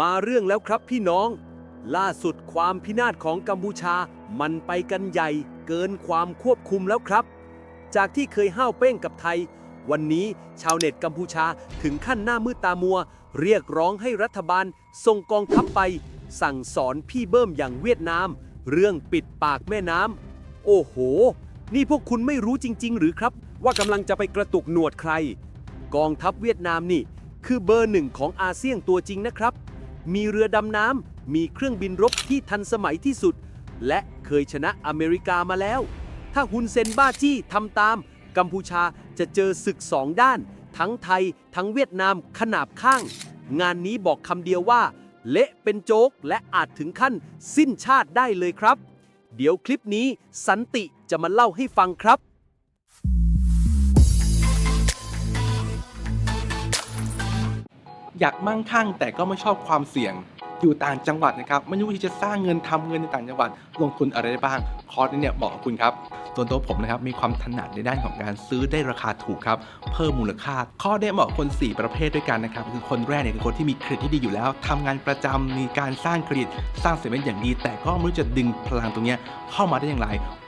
มาเรื่องแล้วครับพี่น้อง ล่าสุดความพินาศของกัมพูชามันไปกันใหญ่เกินความควบคุมแล้วครับ จากที่เคยห้าวเป้งกับไทย วันนี้ชาวเน็ตกัมพูชาถึงขั้นหน้ามืดตามัว เรียกร้องให้รัฐบาลส่งกองทัพไป สั่งสอนพี่เบิ้มอย่างเวียดนาม เรื่องปิดปากแม่น้ำโอ้โห นี่พวกคุณไม่รู้จริง ๆ หรือครับ ว่ากำลังจะไปกระตุกหนวดใคร กองทัพเวียดนามนี่ คือเบอร์หนึ่งของอาเซียนตัวจริงนะครับ มีเรือดำน้ำ มีเครื่องบินรบที่ทันสมัยที่สุด และเคยชนะอเมริกามาแล้ว ถ้าฮุนเซนบ้าจี้ทำตาม กัมพูชาจะเจอศึกสองด้าน ทั้งไทย ทั้งเวียดนามขนาบข้าง งานนี้บอกคำเดียวว่า เละเป็นโจ๊กและอาจถึงขั้นสิ้นชาติได้เลยครับ เดี๋ยวคลิปนี้สันติจะมาเล่าให้ฟังครับ อยากมั่งคั่ง แต่ก็ไม่ชอบความเสี่ยง อยู่ต่างจังหวัดนะครับไม่รู้ที่จะสร้างเงินทำเงินในต่างจังหวัด ลงทุนอะไรได้บ้าง คอร์สนี้เนี่ยเหมาะกับคุณครับส่วนตัวผมนะครับมีความถนัดในด้านของการซื้อได้ราคาถูกครับเพิ่มมูลค่า ข้อได้เหมาะคน 4 ประเภทด้วยกันนะครับคือคนแรกเนี่ยคือคนที่มีเครดิตที่ดีอยู่แล้วทำงานประจำมีการสร้างเครดิตสร้างเสร็จเป็นอย่างดี แต่ก็ไม่รู้จะดึงพลังตรงเนี้ยเข้ามาได้อย่างไร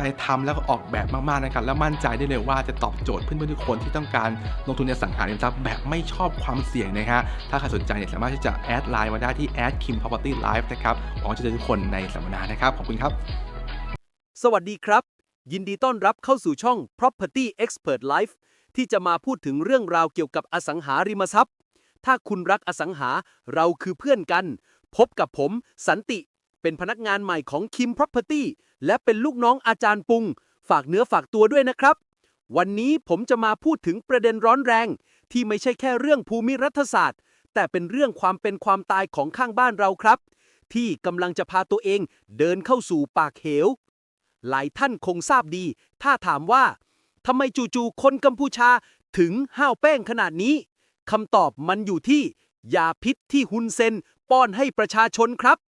ใจทำแล้วก็ออกแบบมากๆนะครับ และมั่นใจได้เลยว่าจะตอบโจทย์เพื่อนๆทุกคนที่ต้องการลงทุนในอสังหาริมทรัพย์แบบไม่ชอบความเสี่ยงนะฮะ ถ้าใครสนใจเนี่ยสามารถที่จะแอดไลน์มาได้ที่ a d kim property live นะครับหวังว่าจะเจอทุกคนในสัมมนานะครับ ขอบคุณครับ สวัสดีครับ ยินดีต้อนรับเข้าสู่ช่อง Property Expert Life ที่จะมาพูดถึงเรื่องราวเกี่ยวกับอสังหาริมทรัพย์ ถ้าคุณรักอสังหาเราคือเพื่อนกัน พบกับผมสันติ เป็นพนักงานใหม่ของ Kim Property และเป็นลูกน้องอาจารย์ปุง ฝากเนื้อฝากตัวด้วยนะครับ วันนี้ผมจะมาพูดถึงประเด็นร้อนแรง ที่ไม่ใช่แค่เรื่องภูมิรัฐศาสตร์ แต่เป็นเรื่องความเป็นความตายของข้างบ้านเราครับ ที่กำลังจะพาตัวเองเดินเข้าสู่ปากเหว หลายท่านคงทราบดี ถ้าถามว่าทำไมจู่ๆคนกัมพูชาถึงห้าวแป้งขนาดนี้คำตอบมันอยู่ที่ยาพิษที่ฮุนเซนป้อนให้ประชาชนครับ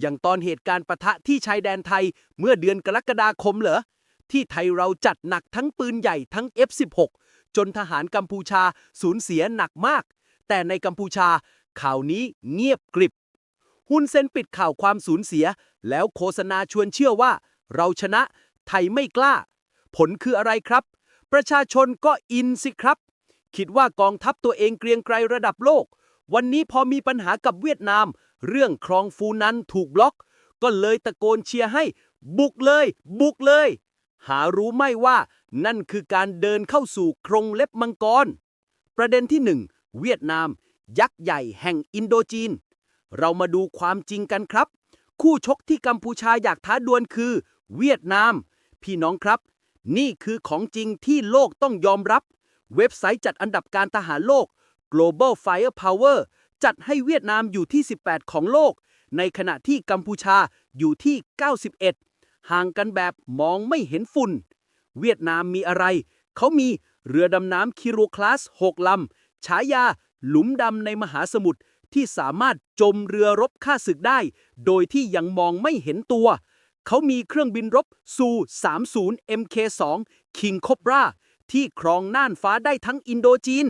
อย่างตอนเหตุการณ์ปะทะที่ชายแดนไทยเมื่อเดือนกรกฎาคมเหรอ ที่ไทยเราจัดหนักทั้งปืนใหญ่ทั้ง F16 จนทหารกัมพูชาสูญเสียหนักมาก แต่ในกัมพูชาข่าวนี้เงียบกริบ ฮุนเซนปิดข่าวความสูญเสีย แล้วโฆษณาชวนเชื่อว่า เราชนะ ไทยไม่กล้า ผลคืออะไรครับ ประชาชนก็อินสิครับ คิดว่ากองทัพตัวเองเกรียงไกรระดับโลก วันนี้พอมีปัญหากับเวียดนาม เรื่องคลองฟูนั้นถูกบล็อก ก็เลยตะโกนเชียร์ให้ บุกเลย บุกเลย หารู้ไม่ว่า นั่นคือการเดินเข้าสู่โครงเล็บมังกร ประเด็นที่หนึ่งเวียดนาม ยักษ์ใหญ่แห่งอินโดจีน เรามาดูความจริงกันครับ คู่ชกที่กัมพูชาอยากท้าดวลคือ เวียดนาม พี่น้องครับ นี่คือของจริงที่โลกต้องยอมรับ เว็บไซต์จัดอันดับการทหารโลก Global Firepower จัดให้เวียดนามอยู่ที่ 18 ของโลก ในขณะที่กัมพูชาอยู่ที่ 91 ห่างกันแบบมองไม่เห็นฝุ่น เวียดนามมีอะไร เขามีเรือดำน้ำคิโรคลาส 6 ลำ ฉายา หลุมดำในมหาสมุทรที่สามารถจมเรือรบฆ่าศึกได้ โดยที่ยังมองไม่เห็นตัว เขามีเครื่องบินรบซู30 MK2 King Cobra ที่ครองน่านฟ้าได้ทั้งอินโดจีน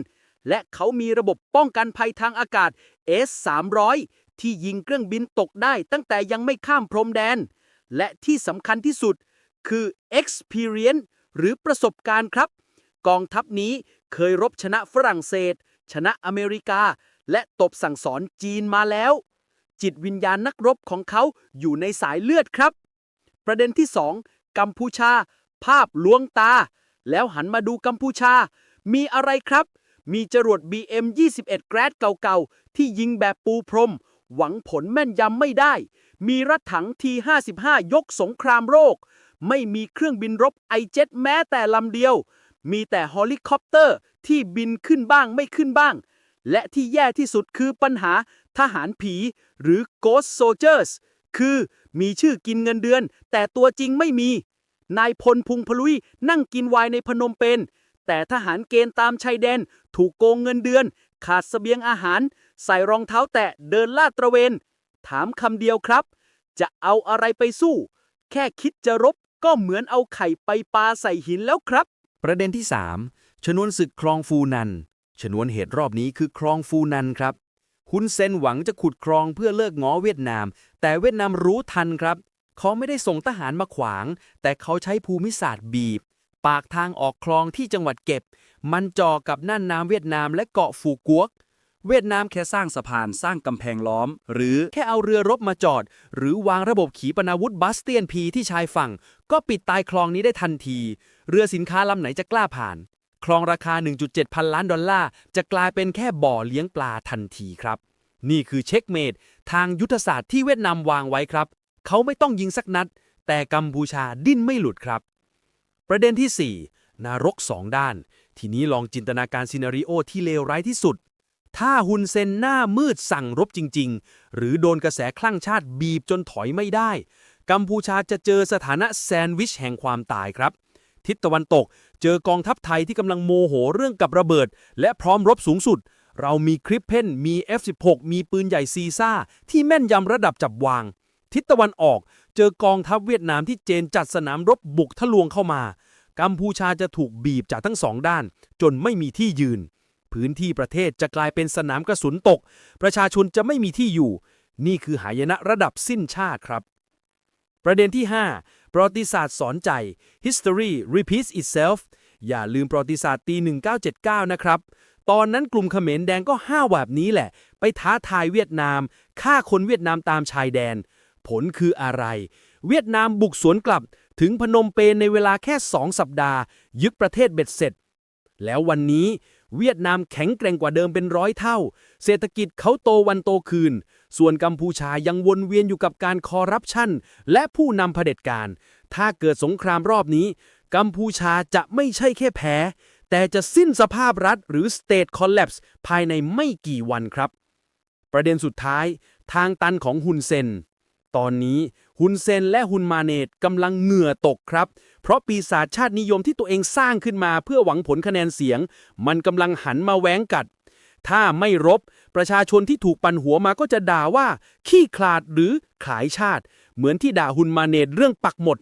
และเขามีระบบป้องกันภัยทางอากาศ S300 ที่ยิงเครื่องบินตกได้ตั้งแต่ยังไม่ข้ามพรมแดน และที่สำคัญที่สุดคือ experience หรือประสบการณ์ครับ กองทัพนี้เคยรบชนะฝรั่งเศส ชนะอเมริกา และตบสั่งสอนจีนมาแล้ว จิตวิญญาณนักรบของเขาอยู่ในสายเลือดครับ ประเด็นที่ 2 กัมพูชา ภาพลวงตา แล้วหันมาดูกัมพูชา มีอะไรครับ มีจรวด BM 21แกรดเก่าๆ ที่ยิงแบบปูพรม หวังผลแม่นยำไม่ได้ มีรถถัง T55 ยกสงครามโลก ไม่มีเครื่องบินรบไอเจ็ตแม้แต่ลำเดียว มีแต่เฮลิคอปเตอร์ที่บินขึ้นบ้างไม่ขึ้นบ้าง และที่แย่ที่สุดคือปัญหาทหารผี หรือ Ghost Soldiers คือมีชื่อกินเงินเดือน แต่ตัวจริงไม่มี นายพลพุงพลุยนั่งกินวน์ในพนมเปญ แต่ทหารเกณฑ์ตามชายแดน ถูกโกงเงินเดือน ขาดเสบียงอาหาร ใส่รองเท้าแตะเดินลาดตระเวน ถามคำเดียวครับ จะเอาอะไรไปสู้ แค่คิดจะรบก็เหมือนเอาไข่ไปปาใส่หินแล้วครับ ประเด็นที่ 3 ชนวนศึกคลองฟูนัน ชนวนเหตุรอบนี้คือคลองฟูนันครับฮุนเซนหวังจะขุดคลองเพื่อเลิกง้อเวียดนาม แต่เวียดนามรู้ทันครับ เขาไม่ได้ส่งทหารมาขวาง แต่เขาใช้ภูมิศาสตร์บีบ ปากทางออกคลองที่จังหวัดเก็บ มันจ่อกับน่านน้ำเวียดนามและเกาะฟูกวก เวียดนามแค่สร้างสะพานสร้างกำแพงล้อม หรือแค่เอาเรือรบมาจอด หรือวางระบบขีปนาวุธบัสเตียนพีที่ชายฝั่ง ก็ปิดตายคลองนี้ได้ทันที เรือสินค้าลำไหนจะกล้าผ่าน คลองราคา 1.7 พันล้านดอลลาร์จะกลายเป็นแค่บ่อเลี้ยงปลาทันทีครับ นี่คือเช็คเมดทางยุทธศาสตร์ที่เวียดนามวางไว้ครับ เขาไม่ต้องยิงสักนัด แต่กัมพูชาดิ้นไม่หลุดครับ ประเด็นที่ 4 นรกสองด้าน ทีนี้ลองจินตนาการซีนารีโอที่เลวร้ายที่สุด ถ้าฮุนเซนหน้ามืดสั่งรบจริง ๆ หรือโดนกระแสคลั่งชาติบีบจนถอยไม่ได้ กัมพูชาจะเจอสถานะแซนด์วิชแห่งความตายครับ ทิศตะวันตกเจอกองทัพไทยที่กำลังโมโหเรื่องกับระเบิด และพร้อมรบสูงสุด เรามีคริปเพนมี F16 มีปืนใหญ่ซีซ่าที่แม่นยำระดับจับวาง ทิศตะวันออก เจอกองทัพเวียดนามที่เจนจัดสนามรบบุกทะลวงเข้ามา กัมพูชาจะถูกบีบจากทั้งสองด้าน จนไม่มีที่ยืน พื้นที่ประเทศจะกลายเป็นสนามกระสุนตก ประชาชนจะไม่มีที่อยู่ นี่คือหายนะระดับสิ้นชาติครับ ประเด็นที่ 5 ประวัติศาสตร์สอนใจ history repeats itself อย่าลืมประวัติศาสตร์ปี 1979 นะครับ ตอนนั้นกลุ่มเขมรแดงก็ห้าวแบบนี้แหละ ไปท้าทายเวียดนาม ฆ่าคนเวียดนามตามชายแดน ผลคืออะไร เวียดนามบุกสวนกลับถึงพนมเปญในเวลาแค่ 2 สัปดาห์ ยึดประเทศเบ็ดเสร็จ แล้ววันนี้เวียดนามแข็งแกร่งกว่าเดิมเป็นร้อยเท่า เศรษฐกิจเขาโตวันโตคืน ส่วนกัมพูชายังวนเวียนอยู่กับการคอร์รัปชันและผู้นำเผด็จการ ถ้าเกิดสงครามรอบนี้ กัมพูชาจะไม่ใช่แค่แพ้ แต่จะสิ้นสภาพรัฐหรือ state collapse ภายในไม่กี่วันครับ ประเด็นสุดท้าย ทางตันของฮุนเซน ตอนนี้ฮุนเซนและฮุนมาเนตกำลังเหงื่อตกครับ เพราะปีศาจชาตินิยมที่ตัวเองสร้างขึ้นมาเพื่อหวังผลคะแนนเสียง มันกำลังหันมาแหวงกัด ถ้าไม่รบ ประชาชนที่ถูกปันหัวมาก็จะด่าว่า ขี้ขลาดหรือขายชาติ เหมือนที่ด่าฮุนมาเนตเรื่องปักหมด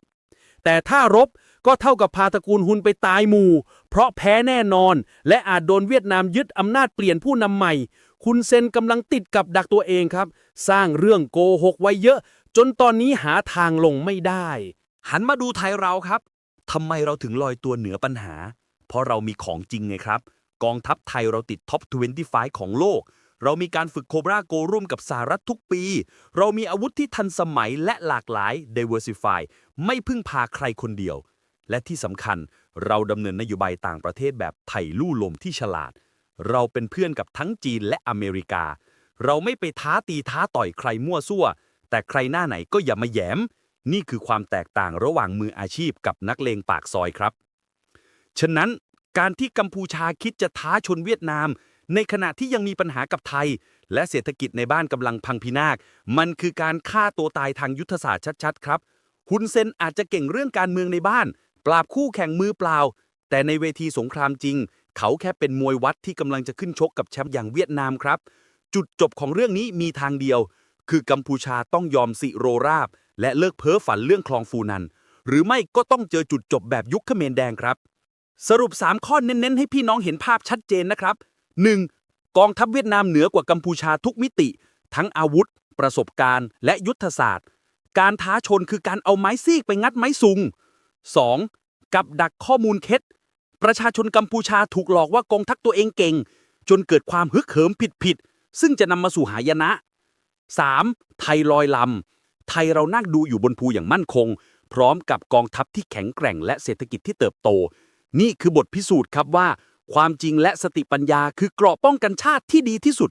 แต่ถ้ารบก็เท่ากับพาตระกูลฮุนไปตายหมู่ เพราะแพ้แน่นอน และอาจโดนเวียดนามยึดอำนาจเปลี่ยนผู้นำใหม่ คุณเซนกำลังติดกับดักตัวเองครับ สร้างเรื่องโกหกไว้เยอะ จนตอนนี้หาทางลงไม่ได้ หันมาดูไทยเราครับทำไมเราถึงลอยตัวเหนือปัญหา เพราะเรามีของจริงไงครับ กองทัพไทยเราติดท็อป 25 ของโลก เรามีการฝึกโคบราโกร่วมกับสหรัฐทุกปี เรามีอาวุธที่ทันสมัยและหลากหลาย diversify ไม่พึ่งพาใครคนเดียว และที่สำคัญเราดำเนินนโยบายต่างประเทศแบบไถ่ลู่ลมที่ฉลาด เราเป็นเพื่อนกับทั้งจีนและอเมริกา เราไม่ไปท้าตีท้าต่อยใครมั่วซั่ว แต่ใครหน้าไหนก็อย่ามาแยม นี่คือความแตกต่างระหว่างมืออาชีพกับนักเลงปากซอยครับ ฉะนั้นการที่กัมพูชาคิดจะท้าชนเวียดนาม ในขณะที่ยังมีปัญหากับไทย และเศรษฐกิจในบ้านกำลังพังพินาศมันคือการฆ่าตัวตายทางยุทธศาสตร์ชัดๆ ครับฮุนเซนอาจจะเก่งเรื่องการเมืองในบ้าน ปราบคู่แข่งมือเปล่า แต่ในเวทีสงครามจริง เขาแค่เป็นมวยวัดที่กำลังจะขึ้นชกกับแชมป์อย่างเวียดนามครับ จุดจบของเรื่องนี้มีทางเดียว คือกัมพูชาต้องยอมสิโรราบ และเลิกเพ้อฝันเรื่องคลองฟูนัน หรือไม่ก็ต้องเจอจุดจบแบบยุคเขมรแดงครับ สรุป 3 ข้อเน้นๆ ให้พี่น้องเห็นภาพชัดเจนนะครับ 1. กองทัพเวียดนามเหนือกว่ากัมพูชาทุกมิติ ทั้งอาวุธ ประสบการณ์ และยุทธศาสตร์ การท้าชนคือการเอาไม้ซีกไปงัดไม้ซุง 2. กับดักข้อมูลเคล็ด ประชาชนกัมพูชาถูกหลอกว่ากองทัพตัวเองเก่ง จนเกิดความฮึกเหิมผิดๆซึ่งจะนำมาสู่หายนะ 3. ไทยลอยลำ ไทยเรานั่งดูอยู่บนภูอย่างมั่นคง พร้อมกับกองทัพที่แข็งแกร่งและเศรษฐกิจที่เติบโต นี่คือบทพิสูจน์ครับว่า ความจริงและสติปัญญาคือเกราะป้องกันชาติที่ดีที่สุด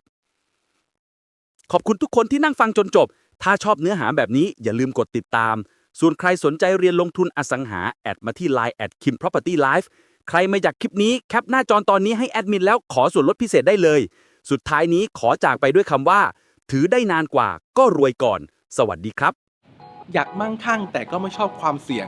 ขอบคุณทุกคนที่นั่งฟังจนจบ ถ้าชอบเนื้อหาแบบนี้อย่าลืมกดติดตาม ส่วนใครสนใจเรียนลงทุนอสังหา แอดมาที่ Line แอดคิม property life ใครไม่อยากคลิปนี้แคปหน้าจอตอนนี้ให้แอดมินแล้วขอส่วนลดพิเศษได้เลย สุดท้ายนี้ขอจากไปด้วยคำว่า ถือได้นานกว่าก็รวยก่อน สวัสดีครับ อยากมั่งคั่งแต่ก็ไม่ชอบความเสี่ยง